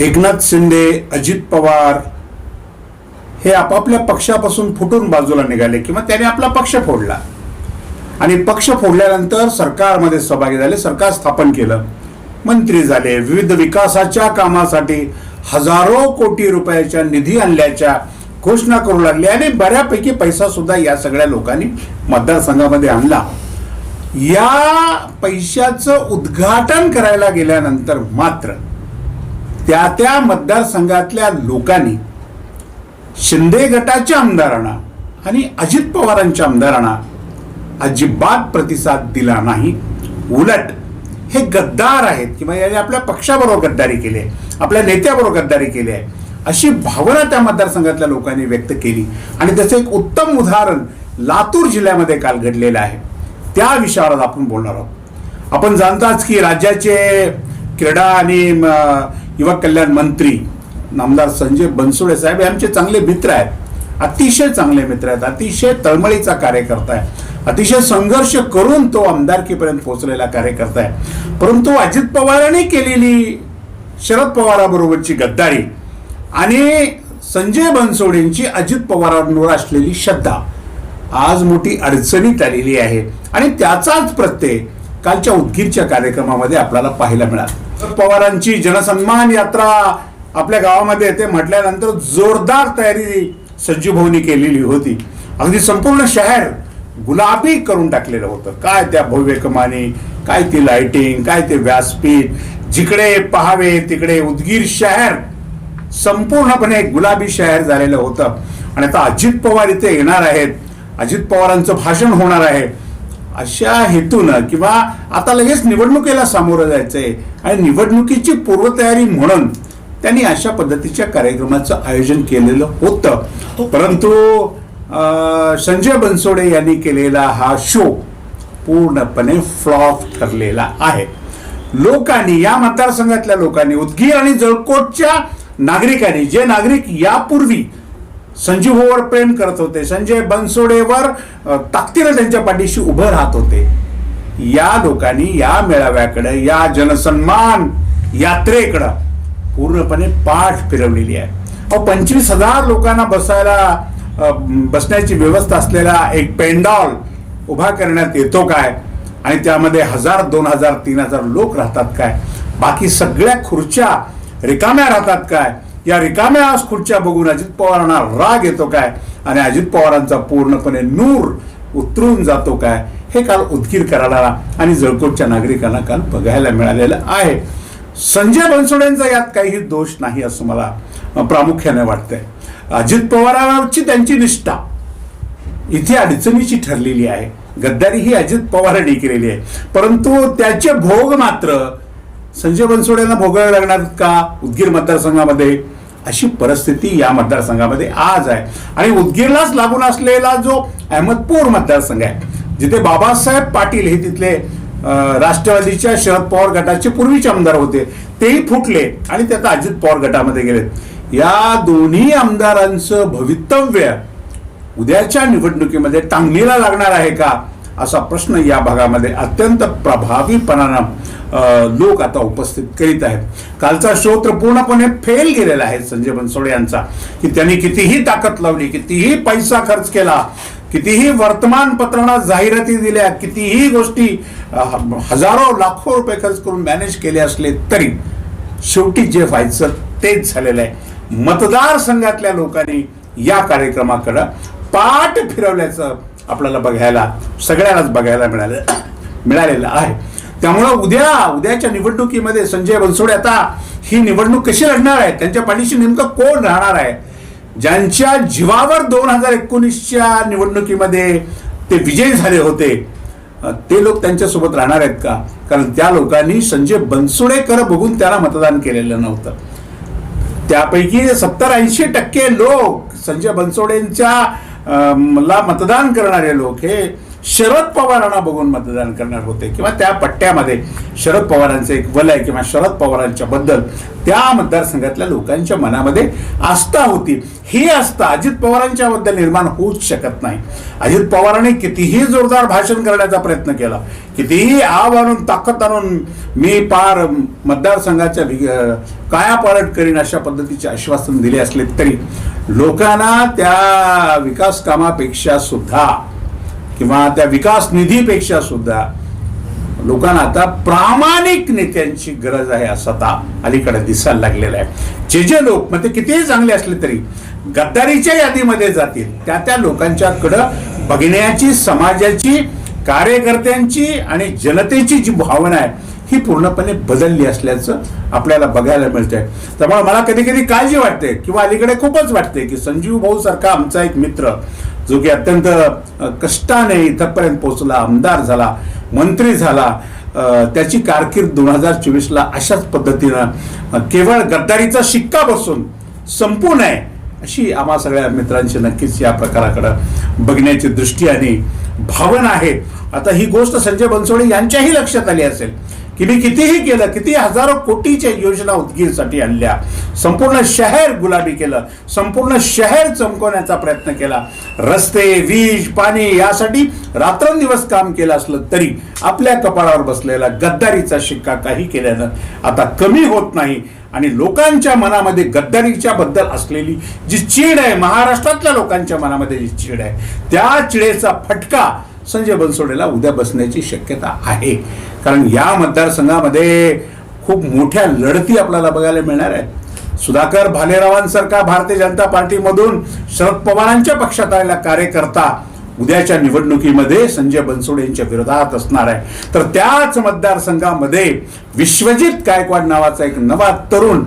एकनाथ शिंदे अजित पवार हे आपापल्या पक्षापासून फुटून बाजूला निघाले किंवा त्याने आपला पक्ष फोडला. आणि पक्ष फोडल्यानंतर सरकारमध्ये सहभागी झाले सरकार स्थापन केलं. मंत्री झाले विविध विकासाच्या कामासाठी हजारो कोटी रुपयाच्या निधी आणल्याच्या घोषणा करू लागले आणि बऱ्यापैकी पैसा सुद्धा या सगळ्या लोकांनी मतदारसंघामध्ये आणला. या पैशाचं उद्घाटन करायला गेल्यानंतर मात्र त्या त्या मतदारसंघातल्या लोकांनी शिंदे गटाच्या आमदारांना आणि अजित पवारांच्या आमदारांना अजिबात प्रतिसाद दिला नाही. उलट हे गद्दार आहेत किंवा याने आपल्या पक्षाबरोबर गद्दारी केली आहे आपल्या नेत्याबरोबर गद्दारी केली आहे अशी भावना त्या मतदारसंघातल्या लोकांनी व्यक्त केली. आणि त्याचं एक उत्तम उदाहरण लातूर जिल्ह्यामध्ये काल घडलेलं आहे. त्या विषयावर आज आपण बोलणार आहोत. आपण जाणताच की राज्याचे क्रीडा आणि युवक कल्याण मंत्री नामदार संजय बनसोडे साहेब हे आमचे चांगले मित्र आहेत. अतिशय चांगले मित्र आहेत. अतिशय तळमळीचा कार्यकर्ता आहे अतिशय संघर्ष करून तो आमदारकीपर्यंत पोहोचलेला कार्यकर्ता आहे. परंतु अजित पवारांनी केलेली शरद पवाराबरोबरची गद्दारी आणि संजय बनसोडेंची अजित पवारांवर असलेली श्रद्धा आज मोठी अडचणीत आलेली आहे. आणि त्याचाच प्रत्यय कालच्या उदगीरच्या कार्यक्रमामध्ये आपल्याला पाहायला मिळाला. पवारांची जनसन्मान यात्रा आपल्या गावामध्ये येते. म्हटल्यानंतर जोरदार तयारी सज्जू भाऊनी केलेली होती. अगदी संपूर्ण शहर गुलाबी करून टाकलेलं होतं. काय त्या भव्य कमानी काय ती लाइटिंग काय ते व्यासपीठ जिकडे पहावे तिकडे उदगीर शहर संपूर्णपणे गुलाबी शहर झालेलं होतं. आणि आता अजित पवार इथे येणार आहेत. अजित पवारांचं भाषण होणार आहे. अशा हेतूनं किंवा आता लगेच निवडणुकीला सामोरं जायचंय आणि निवडणुकीची पूर्वतयारी म्हणून त्यांनी अशा पद्धतीच्या कार्यक्रमाचं आयोजन केलेलं होतं. परंतु संजय बनसोडे यांनी केलेला हा शो पूर्णपणे फ्लॉप ठरलेला आहे. लोकांनी या मतदारसंघातल्या लोकांनी उदगीर आणि जळकोटच्या नागरिकांनी जे नागरिक यापूर्वी संजीव प्रेम करत होते. संजय बनसोडेवर अ, ताकदीनं त्यांच्या पाठीशी उभं राहत होते. या लोकांनी या मेळाव्याकडे या जनसन्मान यात्रेकडं पूर्णपणे पाठ फिरवलेली आहे. अहो पंचवीस हजार लोकांना बसायला बसण्याची व्यवस्था असलेला एक पेंडॉल उभा करण्यात येतो काय? आणि त्यामध्ये हजार दोन हजार तीन हजार लोक राहतात काय? बाकी सगळ्या खुर्च्या रिकाम्या राहतात काय? या रिकाम्या खुर्च्या बघून अजित पवारांना राग येतो काय? आणि अजित पवारांचा पूर्णपणे नूर उतरून जातो काय? हे काल उदगीर कराडाला आणि जळकोटच्या नागरिकांना काल बघायला मिळालेलं आहे. संजय बनसोडेंचा यात काहीही दोष नाही असं मला प्रामुख्याने वाटतंय. अजित पवारांची त्यांची निष्ठा इथे अडचणीची ठरलेली आहे. गद्दारी ही अजित पवारांनी केलेली आहे. परंतु त्याचे भोग मात्र संजय बनसोडेंना भोगावे लागणार का? उदगीर मतदारसंघामध्ये. अशी परिस्थिती या मतदारसंघामध्ये आज आहे. आणि उदगीरलाच लागून असलेला जो अहमदपूर मतदारसंघ आहे जिथे बाबासाहेब पाटील हे तिथले राष्ट्रवादीच्या शरद पवार गटाचे पूर्वीचे आमदार होते तेही फुटले आणि ते आता अजित पवार गटामध्ये गेलेत. या दोन्ही आमदारांचं भवितव्य उद्याच्या निवडणुकीमध्ये टांगणीला लागणार आहे का? असा प्रश्न या भागामध्ये अत्यंत प्रभावीपणानं लोक आता उपस्थित करीत आहेत. कालचा शो तर पूर्णपणे फेल गेलेला आहे संजय बनसोडे यांचा की त्यांनी कितीही ताकद लावली कितीही पैसा खर्च केला कितीही वर्तमानपत्रांना जाहिराती दिल्या कितीही गोष्टी हजारो लाखो रुपये खर्च करून मॅनेज केले असले तरी शेवटी जे व्हायचं तेच झालेलं आहे. मतदारसंघातल्या लोकांनी या कार्यक्रमाकडं पाठ फिरवल्याचं आपल्याला बघायला सगळ्यांनाच बघायला मिळाले मिळालेलं आहे. त्यामुळं उद्या उद्याच्या निवडणुकीमध्ये संजय बनसोडे आता ही निवडणूक कशी लढणार आहे? त्यांच्या पाठीशी नेमकं कोण राहणार आहे? ज्यांच्या जीवावर दोन हजार एकोणीसच्या निवडणुकीमध्ये ते विजयी झाले होते ते लोक त्यांच्यासोबत राहणार आहेत का? कारण त्या लोकांनी संजय बनसोडेकर बघून त्याला मतदान केलेलं नव्हतं. त्यापैकी सत्तर ऐंशी टक्के लोक संजय बनसोडेंच्या ला मतदान करणारे लोक हे शरद पवारांना बघून मतदान करणार होते किंवा त्या पट्ट्यामध्ये शरद पवारांचं एक वलय किंवा शरद पवारांच्या बद्दल त्या मतदारसंघातल्या लोकांच्या मनामध्ये आस्था होती. ही आस्था अजित पवारांच्या बद्दल निर्माण होऊच शकत नाही. अजित पवारांनी कितीही जोरदार भाषण करण्याचा प्रयत्न केला. कितीही आव आणून ताकद आणून मी पार मतदारसंघाच्या काया पारट कायापालट करीन अशा पद्धतीचे आश्वासन दिले असले तरी लोकांना त्या विकास कामापेक्षा सुद्धा किंवा त्या विकास निधीपेक्षा सुद्धा लोकांना आता प्रामाणिक नेत्यांची गरज आहे असं आता अलीकडे दिसायला लागलेलं आहे. जे जे लोक म्हणजे कितीही चांगले असले तरी गद्दारीच्या यादीमध्ये जातील. त्या त्या लोकांच्याकडं बघण्याची समाजाची कार्यकर्त्यांची आणि जनतेची जी भावना आहे ही पूर्णपणे बदलली असल्याचं आपल्याला बघायला मिळतंय. त्यामुळे मला कधी कधी काळजी वाटते किंवा अलीकडे खूपच वाटते की संजीव भाऊ सारखा आमचा एक मित्र जो की अत्यंत कष्टाने इथंपर्यंत पोहोचला आमदार झाला मंत्री झाला त्याची कारकीर्द दोन हजार चोवीसला अशाच पद्धतीनं केवळ गद्दारीचा शिक्का बसून संपू नये अशी आम्हा सगळ्या मित्रांची नक्कीच या प्रकाराकडं बघण्याची दृष्टी आणि भावना आहे. आता ही गोष्ट संजय बनसोडे यांच्याही लक्षात आली असेल की मी कितीही केलं किती हजारो कोटीच्या योजना उदगीरसाठी आणल्या. संपूर्ण शहर गुलाबी केलं संपूर्ण शहर चमकवण्याचा प्रयत्न केला. रस्ते वीज पाणी यासाठी रात्रंदिवस काम केलं असलं तरी आपल्या कपाळावर बसलेला गद्दारीचा शिक्का काही केल्यानं आता कमी होत नाही. आणि लोकांच्या मनामध्ये गद्दारीच्या बद्दल असलेली जी चीड आहे महाराष्ट्रातल्या लोकांच्या मनामध्ये जी चीड आहे त्या चिडेचा फटका संजय बनसोडेला उद्या बसण्याची शक्यता आहे. कारण या मतदारसंघामध्ये खूप मोठ्या लढती आपल्याला बघायला मिळणार आहेत. सुधाकर भालेरावांसारखा भारतीय जनता पार्टीमधून शरद पवारांच्या पक्षात आलेला कार्यकर्ता उद्याच्या निवडणुकीमध्ये संजय बनसोडे यांच्या विरोधात असणार आहे. तर त्याच मतदारसंघामध्ये विश्वजित गायकवाड नावाचा एक नवा तरुण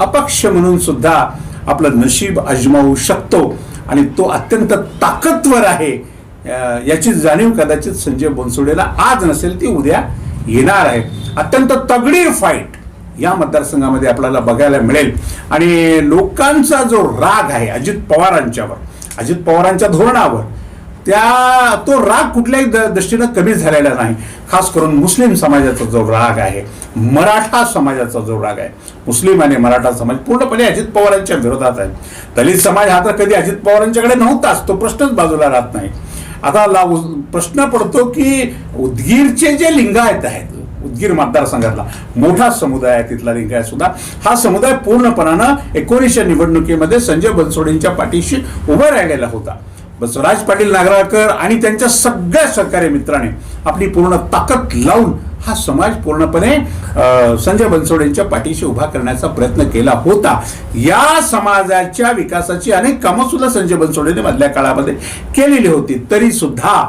अपक्ष म्हणून सुद्धा आपलं नशीब अजमावू शकतो आणि तो अत्यंत ताकदवर आहे. याची जाणीव कदाचित संजय बनसोडेला आज नसेल ती उद्या येणार आहे. अत्यंत तगडी फाईट या मतदारसंघामध्ये आपल्याला बघायला मिळेल. आणि लोकांचा जो राग आहे अजित पवारांच्यावर अजित पवारांच्या धोरणावर त्या तो राग कुठल्याही द- दृष्टीनं कमी झालेला नाही. खास करून मुस्लिम समाजाचा जो राग आहे मराठा समाजाचा जो राग आहे. मुस्लिम आणि मराठा समाज पूर्णपणे अजित पवारांच्या विरोधात आहे. दलित समाज हा तर कधी अजित पवारांच्याकडे नव्हताच तो प्रश्नच बाजूला राहत नाही. आता ला- प्रश्न पडतो की उदगीरचे जे लिंगायत आहेत उदगीर मतदारसंघातला मोठा समुदाय आहे तिथला लिंगायत सुद्धा हा समुदाय पूर्णपणानं एकोणीसशे निवडणुकीमध्ये संजय बनसोडेंच्या पाठीशी उभा राहिलेला होता. बसवराज पाटील नागराळकर आणि त्यांच्या सगळ्या सहकारी मित्राने आपली पूर्ण ताकद लावून हा समाज पूर्णपणे संजय बनसोडेंच्या पाठीशी उभा करण्याचा प्रयत्न केला होता. या समाजाच्या विकासाची अनेक कामं सुद्धा संजय बनसोडेने मधल्या काळामध्ये केलेली होती. तरी सुद्धा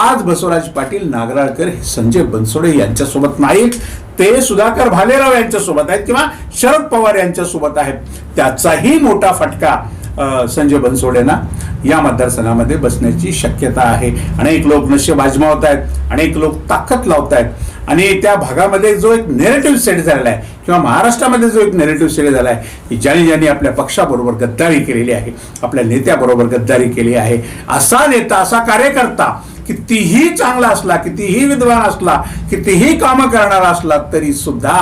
आज बसवराज पाटील नागराळकर हे संजय बनसोडे यांच्यासोबत नाहीत. ते सुधाकर भालेराव यांच्यासोबत आहेत किंवा शरद पवार यांच्यासोबत आहेत. त्याचाही मोठा फटका संजय बनसोडेंना. या मतदारसंघामध्ये बसण्याची शक्यता आहे. अनेक लोक नशे बाजमावत आहेत अनेक लोक ताकद लावत आहेत आणि त्या भागामध्ये जो एक नेरेटिव्ह सेट झालेला आहे किंवा महाराष्ट्रामध्ये जो एक नेरेटिव्ह सेट झाला आहे की ज्यांनी ज्यांनी आपल्या पक्षाबरोबर गद्दारी केलेली आहे आपल्या नेत्याबरोबर गद्दारी केली आहे असा नेता असा कार्यकर्ता कितीही चांगला असला कितीही विद्वान असला कितीही कामं करणारा असला तरी सुद्धा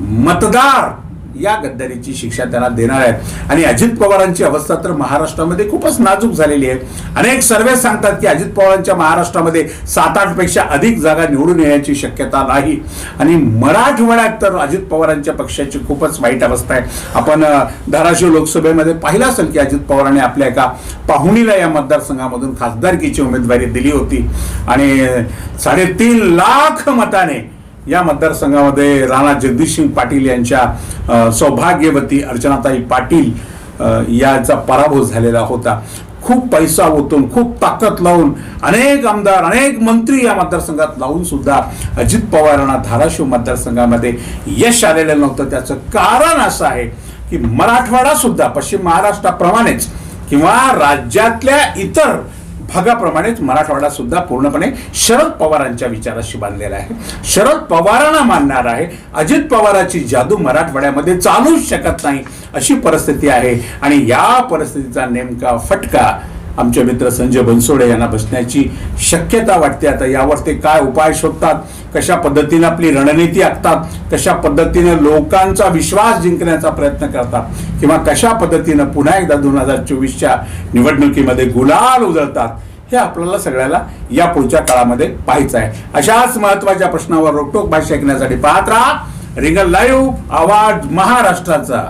मतदार या गद्दारीची शिक्षा त्यांना देणार आहेत. आणि अजित पवारांची अवस्था तर महाराष्ट्रामध्ये खूपच नाजूक झालेली आहे. अनेक सर्वे सांगतात की अजित पवारांच्या महाराष्ट्रामध्ये सात आठपेक्षा अधिक जागा निवडून येण्याची शक्यता नाही. आणि मराठवाड्यात तर अजित पवारांच्या पक्षाची खूपच वाईट अवस्था आहे. आपण धाराशिव लोकसभेमध्ये पाहिलं असेल की अजित पवारांनी आपल्या एका पाहुणीला या मतदारसंघामधून खासदारकीची उमेदवारी दिली होती. आणि साडेतीन लाख मताने या मतदारसंघामध्ये राणा जगदीशसिंग पाटील यांच्या सौभाग्यवती अर्चनाताई पाटील याचा पराभव झालेला होता. खूप पैसा ओतून खूप ताकद लावून अनेक आमदार अनेक मंत्री या मतदारसंघात लावून सुद्धा अजित पवारांना धाराशिव मतदारसंघामध्ये यश आलेलं नव्हतं. त्याचं कारण असं आहे की मराठवाडा सुद्धा पश्चिम महाराष्ट्राप्रमाणेच किंवा राज्यातल्या इतर भागाप्रमाणेच मराठवाडा सुद्धा पूर्णपणे शरद पवारांच्या विचाराशी बांधलेला आहे. शरद पवारांना मानणार आहे. अजित पवाराची जादू मराठवाड्यामध्ये चालूच शकत नाही अशी परिस्थिती आहे. आणि या परिस्थितीचा नेमका फटका आमचे मित्र संजय बनसोडे यांना बसण्याची शक्यता वाटते. आता यावर ते काय उपाय शोधतात? कशा पद्धतीने आपली रणनीती आखतात? कशा पद्धतीने लोकांचा विश्वास जिंकण्याचा प्रयत्न करतात? किंवा कशा पद्धतीनं पुन्हा एकदा दोन हजार चोवीसच्या निवडणुकीमध्ये गुलाल उजळतात हे आपल्याला सगळ्याला या पुढच्या काळामध्ये पाहायचं आहे. अशाच महत्त्वाच्या प्रश्नावर रोकटोक भाष्य ऐकण्यासाठी पाहत राहा. रिंगल लाईव्ह आवाज महाराष्ट्राचा.